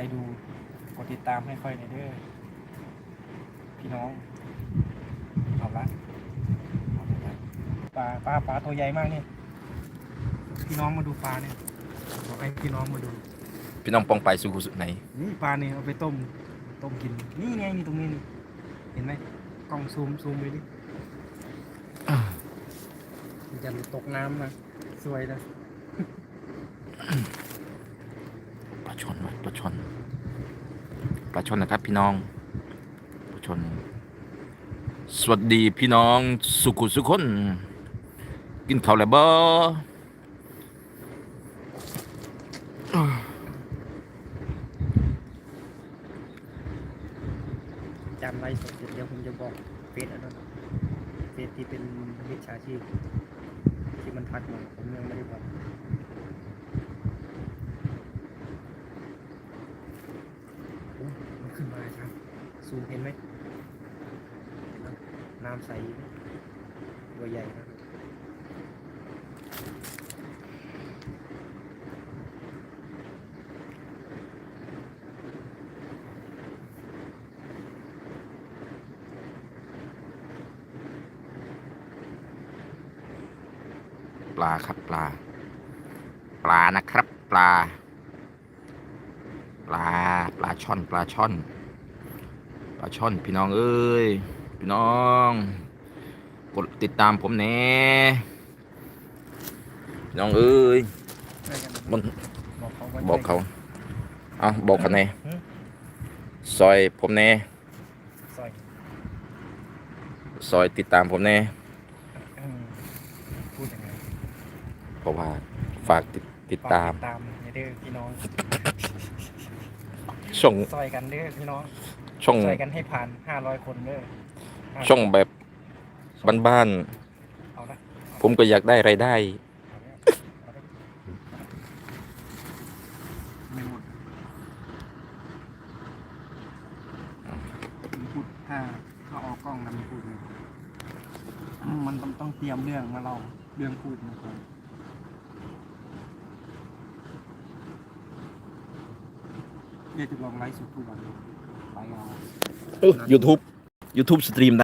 รดูกดติดตามให้ค่อยหน่อยเด้อพี่น้องเอาละเอาละปลาปลาปลาตัวใหญ่มากเนี่ยพี่น้องมาดูปลาเนี่ยบอกให้พี่น้องมาดูพี่น้องปองไปสู่สุดไหนนี่ปลาเนี่ยเอาไปต้มต้มกินนี่ไงนี่ตรงนี้นี่เห็นไหมกล้องซูมซูมไปดิมันจะตกน้ำนะสวยนะปลา ชนปลาชนปลาชนนะครับพี่น้องปลาชน สวัสดีพี่น้องสุขุสุขคนกินข้าวแล้วบ่จำไลฟ์สดเสร็จเดี๋ยวผมจะบอกเฟซอันนั้นเฟซที่เป็นมิจฉาชีพที่มันทักมาผมยังไม่ได้บอกโอ้มันขึ้นมาครับ ซูมเห็นไหมน้ำใสตัวใหญ่นะปลาครับปลา ปลานะครับ ปลา ปลา ปลาช่อน ปลาช่อน ปลาช่อนพี่น้องเอ้ยพี่น้อง กดติดตามผมแน่พี่น้องเอ้ยช่วยกันมันบอกเขาว่าบอกเขาช่วยเอาบอกเขาแน่หือซอยผมแน่ซอยซอยติดตามผมแน่อืมพูดยังไงเพราะว่าฝากติดติดตามฝกติดตามเด้อพี่น้อง ช่องซอยกันเด้อพี่น้องช่องซอยกันให้ผ่านห้าร้อยคนเด้อ500ช่องแบบบ้านเอาละๆผมก็อยากได้รายได้เอาละเอาละไม่หมดผมพูดถ้าถ้าออกกล้องนะมันพูดเลยอืมมันต้องต้องเตรียมเรื่องมาเราเรื่องพูดมาก่อนเดี๋ยว จะลองไลฟ์สดทุกวันเลยไปเอา YouTube YouTube สตรีม